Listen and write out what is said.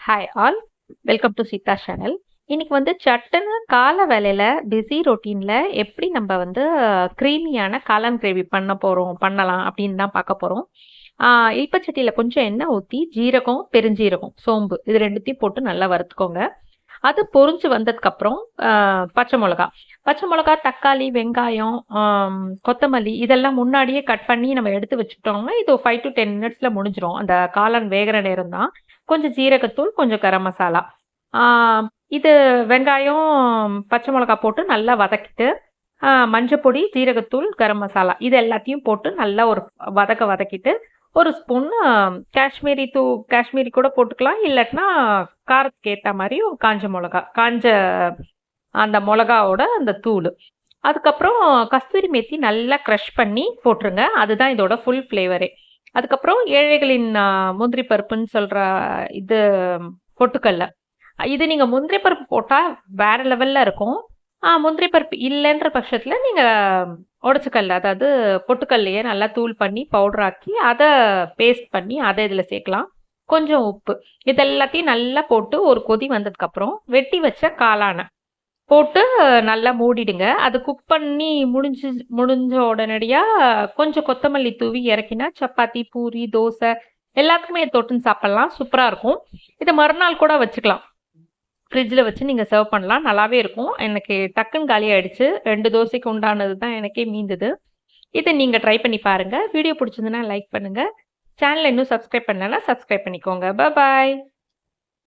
Hi all welcome to Sita channel இன்னைக்கு வந்து சட்டுன்னு கால வேலையில பிஸி ரொட்டீன்ல எப்படி நம்ம வந்து க்ரீமியான காளான் கிரேவி பண்ண போறோம் பண்ணலாம் அப்படின்னு தான் பார்க்க போறோம். ஆஹ் இல்பச்சட்டியில கொஞ்சம் எண்ணெய் ஊற்றி ஜீரகம் பெருஞ்சீரகம் சோம்பு இது ரெண்டுத்தையும் போட்டு நல்லா வறுத்துக்கோங்க. அது பொரிஞ்சு வந்ததுக்கு அப்புறம் ஆஹ் பச்சை மிளகா. பச்சை மிளகா தக்காளி வெங்காயம் கொத்தமல்லி இதெல்லாம் முன்னாடியே கட் பண்ணி நம்ம எடுத்து வச்சுட்டோம்னா இது ஃபைவ் டு டென் மினிட்ஸ்ல முடிஞ்சிடும் அந்த காளான் வேகிற நேரம் தான். கொஞ்சம் ஜீரகத்தூள் கொஞ்சம் கரம் மசாலா. ஆஹ் இது வெங்காயம் பச்சை மிளகா போட்டு நல்லா வதக்கிட்டு ஆஹ் மஞ்சப்பொடி ஜீரகத்தூள் கரம் மசாலா இது எல்லாத்தையும் போட்டு நல்லா ஒரு வதக்க வதக்கிட்டு ஒரு ஸ்பூன் காஷ்மீரி தூ காஷ்மீரி கூட போட்டுக்கலாம். இல்லாட்டினா காரத்துக்கு ஏற்ற மாதிரி காஞ்ச மிளகா காஞ்ச அந்த மிளகாவோட அந்த தூள். அதுக்கப்புறம் கஸ்தூரி மேத்தி நல்லா க்ரஷ் பண்ணி போட்டுருங்க. அதுதான் இதோட ஃபுல் ஃப்ளேவரே அதுக்கப்புறம் ஏழைகளின் முந்திரி பருப்புன்னு சொல்கிற இது பொட்டுக்கல்ல. இது நீங்கள் முந்திரி பருப்பு போட்டால் வேற லெவலில் இருக்கும். முந்திரி பருப்பு இல்லைன்ற பட்சத்தில் நீங்கள் உடச்சக்கல் அதாவது பொட்டுக்கல்லையே நல்லா தூள் பண்ணி பவுடர் ஆக்கி அதை பேஸ்ட் பண்ணி அதை இதில் சேர்க்கலாம். கொஞ்சம் உப்பு. இது எல்லாத்தையும் நல்லா போட்டு ஒரு கொதி வந்ததுக்கப்புறம் வெட்டி வச்ச காளானை. போட்டு நல்லா மூடிடுங்க. அது குக் பண்ணி முடிஞ்சு முடிஞ்ச உடனடியாக கொஞ்சம் கொத்தமல்லி தூவி இறக்கினா சப்பாத்தி பூரி தோசை எல்லாத்துக்குமே தொட்டுன்னு சாப்பிடலாம். சூப்பராக இருக்கும். இதை மறுநாள் கூட வச்சுக்கலாம். ஃப்ரிட்ஜில் வச்சு நீங்கள் சர்வ் பண்ணலாம். நல்லாவே இருக்கும். எனக்கு டக்குன்னு காலி ஆகிடுச்சு ரெண்டு தோசைக்கு உண்டானது தான் எனக்கே மீந்தது. இதை நீங்கள் ட்ரை பண்ணி பாருங்கள் வீடியோ பிடிச்சிருந்துன்னா லைக் பண்ணுங்கள் சேனலை இன்னும் சப்ஸ்கிரைப் பண்ணலன்னா சப்ஸ்கிரைப் பண்ணிக்கோங்க. பாய்